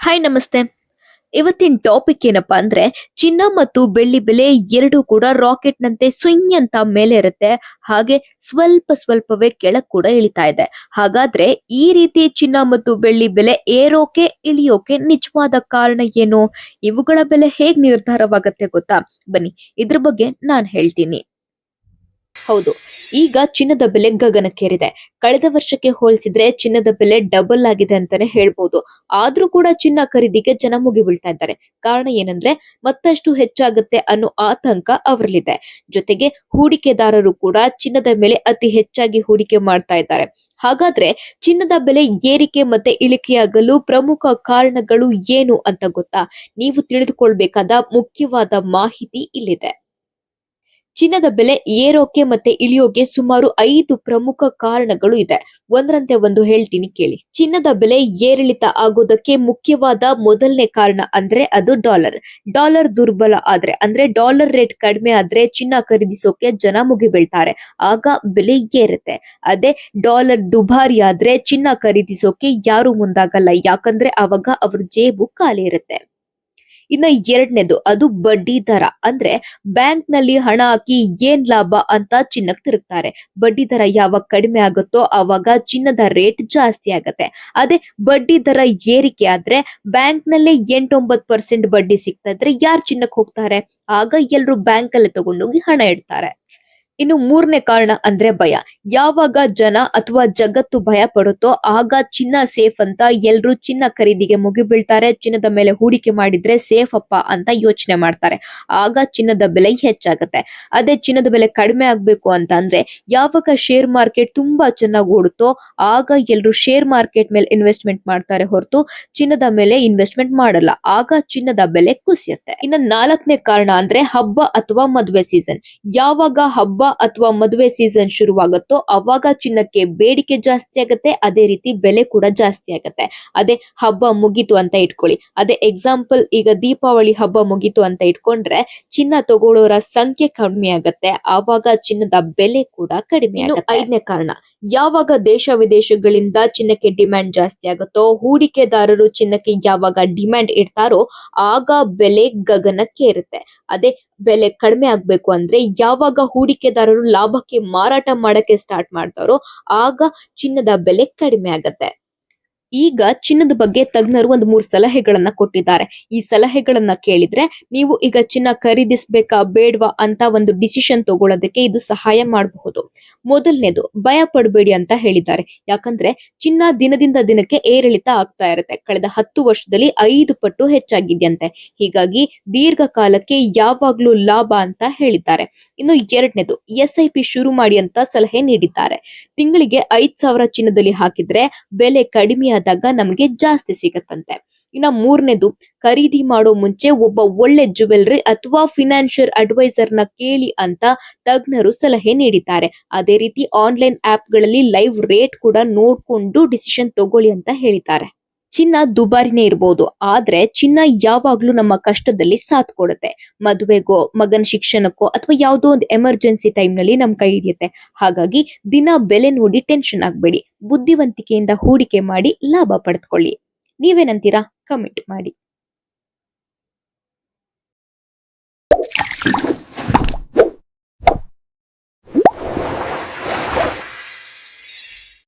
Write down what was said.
Hi ನಮಸ್ತೆ. ಇವತ್ತಿನ topic ಏನಪ್ಪಾ ಅಂದ್ರೆ, ಚಿನ್ನ ಮತ್ತು ಬೆಳ್ಳಿ ಬೆಲೆ ಎರಡೂ ಕೂಡ ರಾಕೆಟ್ ನಂತೆ ಸುಯ್ ಅಂತ ಮೇಲೆ ಇರುತ್ತೆ. ಹಾಗೆ ಸ್ವಲ್ಪ ಸ್ವಲ್ಪವೇ ಕೆಳಗ್ ಕೂಡ ಇಳಿತಾ ಇದೆ. ಹಾಗಾದ್ರೆ ಈ ರೀತಿ ಚಿನ್ನ ಮತ್ತು ಬೆಳ್ಳಿ ಬೆಲೆ ಏರೋಕೆ, ಇಳಿಯೋಕೆ ನಿಜವಾದ ಕಾರಣ ಏನು? ಇವುಗಳ ಬೆಲೆ ಹೇಗ್ ನಿರ್ಧಾರವಾಗತ್ತೆ ಗೊತ್ತಾ? ಬನ್ನಿ, ಇದ್ರ ಬಗ್ಗೆ ನಾನ್ ಹೇಳ್ತೀನಿ. ಹೌದು ಈಗ ಚಿನ್ನದ ಬೆಲೆ ಗಗನಕ್ಕೇರಿದೆ. ಕಳೆದ ವರ್ಷಕ್ಕೆ ಹೋಲಿಸಿದ್ರೆ ಚಿನ್ನದ ಬೆಲೆ ಡಬಲ್ ಆಗಿದೆ ಅಂತಾನೆ ಹೇಳ್ಬೋದು. ಆದ್ರೂ ಕೂಡ ಚಿನ್ನ ಖರೀದಿಗೆ ಜನ ಮುಗಿ ಬೀಳ್ತಾ ಇದ್ದಾರೆ. ಕಾರಣ ಏನಂದ್ರೆ ಮತ್ತಷ್ಟು ಹೆಚ್ಚಾಗುತ್ತೆ ಅನ್ನೋ ಆತಂಕ ಅವರಲ್ಲಿದೆ. ಜೊತೆಗೆ ಹೂಡಿಕೆದಾರರು ಕೂಡ ಚಿನ್ನದ ಮೇಲೆ ಅತಿ ಹೆಚ್ಚಾಗಿ ಹೂಡಿಕೆ ಮಾಡ್ತಾ ಇದ್ದಾರೆ. ಹಾಗಾದ್ರೆ ಚಿನ್ನದ ಬೆಲೆ ಏರಿಕೆ ಮತ್ತೆ ಇಳಿಕೆಯಾಗಲು ಪ್ರಮುಖ ಕಾರಣಗಳು ಏನು ಅಂತ ಗೊತ್ತಾ? ನೀವು ತಿಳಿದುಕೊಳ್ಬೇಕಾದ ಮುಖ್ಯವಾದ ಮಾಹಿತಿ ಇಲ್ಲಿದೆ. ಚಿನ್ನದ ಬೆಲೆ ಏರೋಕೆ ಮತ್ತೆ ಇಳಿಯೋಕೆ ಸುಮಾರು ಐದು ಪ್ರಮುಖ ಕಾರಣಗಳು ಇದೆ. ಒಂದರಂತೆ ಒಂದು ಹೇಳ್ತೀನಿ ಕೇಳಿ. ಚಿನ್ನದ ಬೆಲೆ ಏರಿಳಿತ ಆಗೋದಕ್ಕೆ ಮುಖ್ಯವಾದ ಮೊದಲನೇ ಕಾರಣ ಅಂದ್ರೆ ಅದು ಡಾಲರ್. ಡಾಲರ್ ದುರ್ಬಲ ಆದ್ರೆ, ಅಂದ್ರೆ ಡಾಲರ್ ರೇಟ್ ಕಡಿಮೆ ಆದ್ರೆ ಚಿನ್ನ ಖರೀದಿಸೋಕೆ ಜನ ಮುಗಿಬೀಳ್ತಾರೆ. ಆಗ ಬೆಲೆ ಏರುತ್ತೆ. ಅದೇ ಡಾಲರ್ ದುಬಾರಿ ಆದ್ರೆ ಚಿನ್ನ ಖರೀದಿಸೋಕೆ ಯಾರು ಮುಂದಾಗಲ್ಲ. ಯಾಕಂದ್ರೆ ಅವಾಗ ಅವ್ರ ಜೇಬು ಖಾಲಿ ಇರುತ್ತೆ. ಇನ್ನ ಎರಡನೇದು ಅದು ಬಡ್ಡಿ ದರ. ಅಂದ್ರೆ ಬ್ಯಾಂಕ್ನಲ್ಲಿ ಹಣ ಹಾಕಿ ಏನ್ ಲಾಭ ಅಂತ ಚಿನ್ನಕ್ ತಿರುಗ್ತಾರೆ. ಬಡ್ಡಿ ದರ ಯಾವಾಗ ಕಡಿಮೆ ಆಗುತ್ತೋ ಅವಾಗ ಚಿನ್ನದ ರೇಟ್ ಜಾಸ್ತಿ ಆಗತ್ತೆ. ಅದೇ ಬಡ್ಡಿ ದರ ಏರಿಕೆ ಆದ್ರೆ ಬ್ಯಾಂಕ್ ನಲ್ಲೇ ಎಂಟೊಂಬತ್ ಪರ್ಸೆಂಟ್ ಬಡ್ಡಿ ಸಿಗ್ತಾ ಇದ್ರೆ ಯಾರ್ ಚಿನ್ನಕ್ ಹೋಗ್ತಾರೆ? ಆಗ ಎಲ್ರು ಬ್ಯಾಂಕ್ ಅಲ್ಲೇ ತಗೊಂಡೋಗಿ ಹಣ ಇಡ್ತಾರೆ. ಇನ್ನು ಮೂರನೇ ಕಾರಣ ಅಂದ್ರೆ ಭಯ. ಯಾವಾಗ ಜನ ಅಥವಾ ಜಗತ್ತು ಭಯ ಪಡುತ್ತೋ ಆಗ ಚಿನ್ನ ಸೇಫ್ ಅಂತ ಎಲ್ರು ಚಿನ್ನ ಖರೀದಿಗೆ ಮುಗಿಬೀಳ್ತಾರೆ. ಚಿನ್ನದ ಮೇಲೆ ಹೂಡಿಕೆ ಮಾಡಿದ್ರೆ ಸೇಫ್ ಅಪ್ಪ ಅಂತ ಯೋಚನೆ ಮಾಡ್ತಾರೆ. ಆಗ ಚಿನ್ನದ ಬೆಲೆ ಹೆಚ್ಚಾಗುತ್ತೆ. ಅದೇ ಚಿನ್ನದ ಬೆಲೆ ಕಡಿಮೆ ಆಗ್ಬೇಕು ಅಂತ ಅಂದ್ರೆ ಯಾವಾಗ ಶೇರ್ ಮಾರ್ಕೆಟ್ ತುಂಬಾ ಚೆನ್ನಾಗಿ ಓಡುತ್ತೋ ಆಗ ಎಲ್ರು ಶೇರ್ ಮಾರ್ಕೆಟ್ ಮೇಲೆ ಇನ್ವೆಸ್ಟ್ಮೆಂಟ್ ಮಾಡ್ತಾರೆ ಹೊರತು ಚಿನ್ನದ ಮೇಲೆ ಇನ್ವೆಸ್ಟ್ಮೆಂಟ್ ಮಾಡಲ್ಲ. ಆಗ ಚಿನ್ನದ ಬೆಲೆ ಕುಸಿಯುತ್ತೆ. ಇನ್ನು ನಾಲ್ಕನೇ ಕಾರಣ ಅಂದ್ರೆ ಹಬ್ಬ ಅಥವಾ ಮದುವೆ ಸೀಸನ್ ಯಾವಾಗ ಹಬ್ಬ ಅಥವಾ ಮದುವೆ ಸೀಸನ್ ಶುರುವಾಗುತ್ತೋ ಅವಾಗ ಚಿನ್ನಕ್ಕೆ ಬೇಡಿಕೆ ಜಾಸ್ತಿ ಆಗುತ್ತೆ ಅದೇ ರೀತಿ ಬೆಲೆ ಕೂಡ ಜಾಸ್ತಿ ಆಗುತ್ತೆ. ಅದೇ ಹಬ್ಬ ಮುಗೀತು ಅಂತ ಇಟ್ಕೊಳ್ಳಿ. ಅದೇ ಎಕ್ಸಾಂಪಲ್ ಈಗ ದೀಪಾವಳಿ ಹಬ್ಬ ಮುಗೀತು ಅಂತ ಇಟ್ಕೊಂಡ್ರೆ ಚಿನ್ನ ತಗೊಳ್ಳೋರ ಸಂಖ್ಯೆ ಕಡಿಮೆ ಆಗುತ್ತೆ ಆವಾಗ ಚಿನ್ನದ ಬೆಲೆ ಕೂಡ ಕಡಿಮೆ ಆಗುತ್ತೆ. ಐದನೇ ಕಾರಣ ಯಾವಾಗ ದೇಶ ವಿದೇಶಗಳಿಂದ ಚಿನ್ನಕ್ಕೆ ಡಿಮ್ಯಾಂಡ್ ಜಾಸ್ತಿ ಆಗುತ್ತೋ ಹೂಡಿಕೆದಾರರು ಚಿನ್ನಕ್ಕೆ ಯಾವಾಗ ಡಿಮ್ಯಾಂಡ್ ಇಡ್ತಾರೋ ಆಗ ಬೆಲೆ ಗಗನಕ್ಕೆ ಇರುತ್ತೆ ಅದೇ ಬೆಲೆ ಕಡಿಮೆ ಆಗ್ಬೇಕು ಅಂದ್ರೆ ಯಾವಾಗ ಲಾಭಕ್ಕೆ ಮಾರಾಟ ಮಾಡಕ್ಕೆ ಸ್ಟಾರ್ಟ್ ಮಾಡ್ತಾರೋ ಆಗ ಚಿನ್ನದ ಬೆಲೆ ಕಡಿಮೆ ಆಗತ್ತೆ. ಈಗ ಚಿನ್ನದ ಬಗ್ಗೆ ತಜ್ಞರು ಒಂದು ಮೂರು ಸಲಹೆಗಳನ್ನ ಕೊಟ್ಟಿದ್ದಾರೆ. ಈ ಸಲಹೆಗಳನ್ನ ಕೇಳಿದ್ರೆ ನೀವು ಈಗ ಚಿನ್ನ ಖರೀದಿಸ್ಬೇಕಾ ಬೇಡ್ವಾ ಅಂತ ಒಂದು ಡಿಸಿಷನ್ ತಗೊಳ್ಳೋದಕ್ಕೆ ಇದು ಸಹಾಯ ಮಾಡಬಹುದು. ಮೊದಲನೇದು, ಭಯ ಪಡಬೇಡಿ ಅಂತ ಹೇಳಿದ್ದಾರೆ. ಯಾಕಂದ್ರೆ ಚಿನ್ನ ದಿನದಿಂದ ದಿನಕ್ಕೆ ಏರಿಳಿತ ಆಗ್ತಾ ಇರುತ್ತೆ. ಕಳೆದ ಹತ್ತು ವರ್ಷದಲ್ಲಿ ಐದು ಪಟ್ಟು ಹೆಚ್ಚಾಗಿದೆಯಂತೆ. ಹೀಗಾಗಿ ದೀರ್ಘಕಾಲಕ್ಕೆ ಯಾವಾಗ್ಲೂ ಲಾಭ ಅಂತ ಹೇಳಿದ್ದಾರೆ. ಇನ್ನು ಎರಡನೇದು, ಎಸ್ ಐ ಶುರು ಮಾಡಿ ಅಂತ ಸಲಹೆ ನೀಡಿದ್ದಾರೆ. ತಿಂಗಳಿಗೆ ಐದ್ ಸಾವಿರ ಚಿನ್ನದಲ್ಲಿ ಹಾಕಿದ್ರೆ ಬೆಲೆ ಕಡಿಮೆ ಆದಾಗ ನಮಗೆ ಜಾಸ್ತಿ ಸಿಗತ್ತಂತೆ. ಇನ್ನ ಮೂರನೇದು, ಖರೀದಿ ಮಾಡೋ ಮುಂಚೆ ಒಬ್ಬ ಒಳ್ಳೆ ಜುವೆಲ್ರಿ ಅಥವಾ ಫಿನಾನ್ಷಿಯಲ್ ಅಡ್ವೈಸರ್ನ ಕೇಳಿ ಅಂತ ತಜ್ಞರು ಸಲಹೆ ನೀಡಿದ್ದಾರೆ. ಅದೇ ರೀತಿ ಆನ್ಲೈನ್ ಆಪ್ಗಳಲ್ಲಿ ಲೈವ್ ರೇಟ್ ಕೂಡ ನೋಡ್ಕೊಂಡು ಡಿಸಿಷನ್ ತಗೊಳ್ಳಿ ಅಂತ ಹೇಳಿದ್ದಾರೆ. ಚಿನ್ನ ದುಬಾರಿನೇ ಇರ್ಬೋದು, ಆದ್ರೆ ಚಿನ್ನ ಯಾವಾಗ್ಲೂ ನಮ್ಮ ಕಷ್ಟದಲ್ಲಿ ಸಾಥ್ ಕೊಡುತ್ತೆ. ಮದುವೆಗೋ, ಮಗನ ಶಿಕ್ಷಣಕ್ಕೋ ಅಥವಾ ಯಾವುದೋ ಒಂದು ಎಮರ್ಜೆನ್ಸಿ ಟೈಮ್ನಲ್ಲಿ ನಮ್ ಕೈ ಹಿಡಿಯುತ್ತೆ. ಹಾಗಾಗಿ ದಿನ ಬೆಲೆ ನೋಡಿ ಟೆನ್ಷನ್ ಆಗ್ಬೇಡಿ. ಬುದ್ಧಿವಂತಿಕೆಯಿಂದ ಹೂಡಿಕೆ ಮಾಡಿ ಲಾಭ ಪಡೆದುಕೊಳ್ಳಿ ನೀವೇನಂತೀರಾ? ಕಮೆಂಟ್ ಮಾಡಿ.